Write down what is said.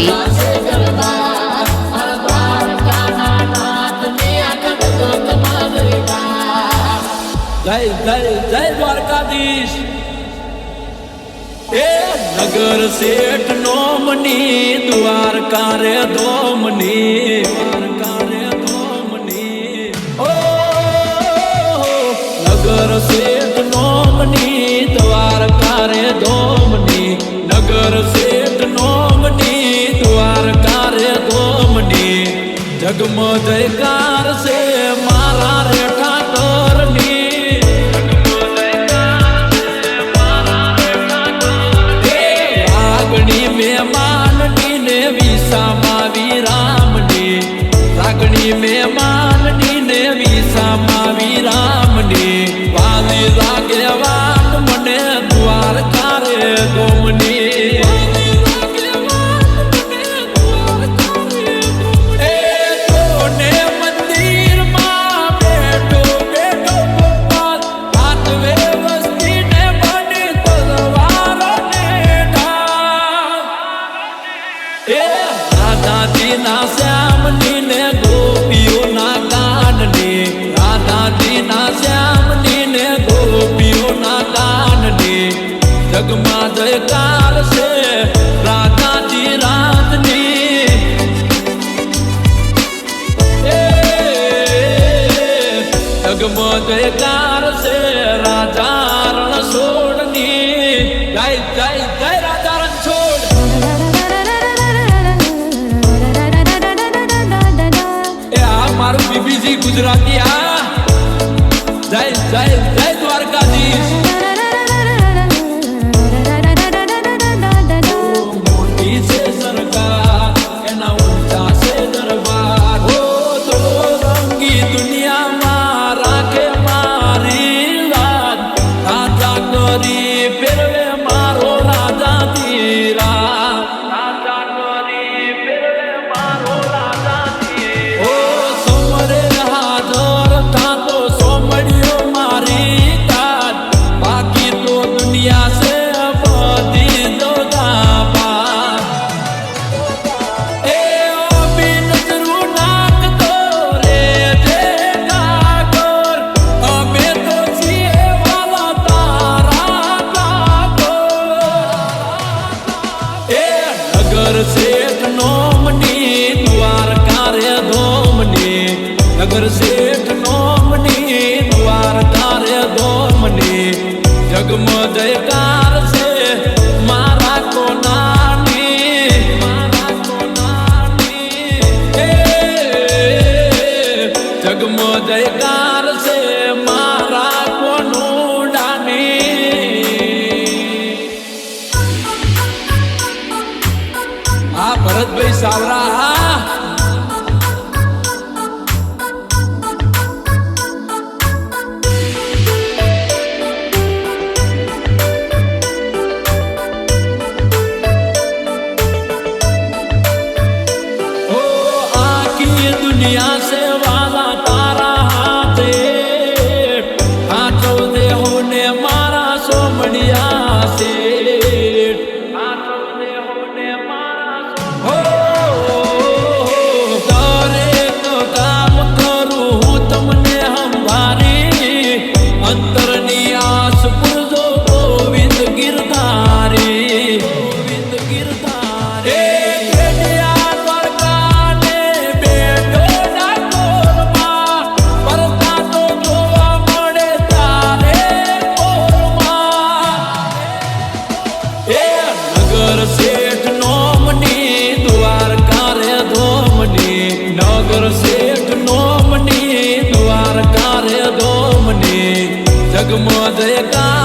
દેવી જય જય જય દ્વારકાધીશ. એ નગર શેઠ નો મની દ્વારકા રે ધો જયમાં જયકાર છે. જય જય મારું બીબીજી ગુજરાતી આ. જય જય જય દ્વારકાધીશ. જગર શેઠ નોમની દ્વાર તારે દોમની જગમ જયકાર છે મારા કોનાની મારા કોનાની. જગમ જયકાર છે મારા કોનું ડાની આ ભરતભાઈ સાવરા જગમાં જયકાર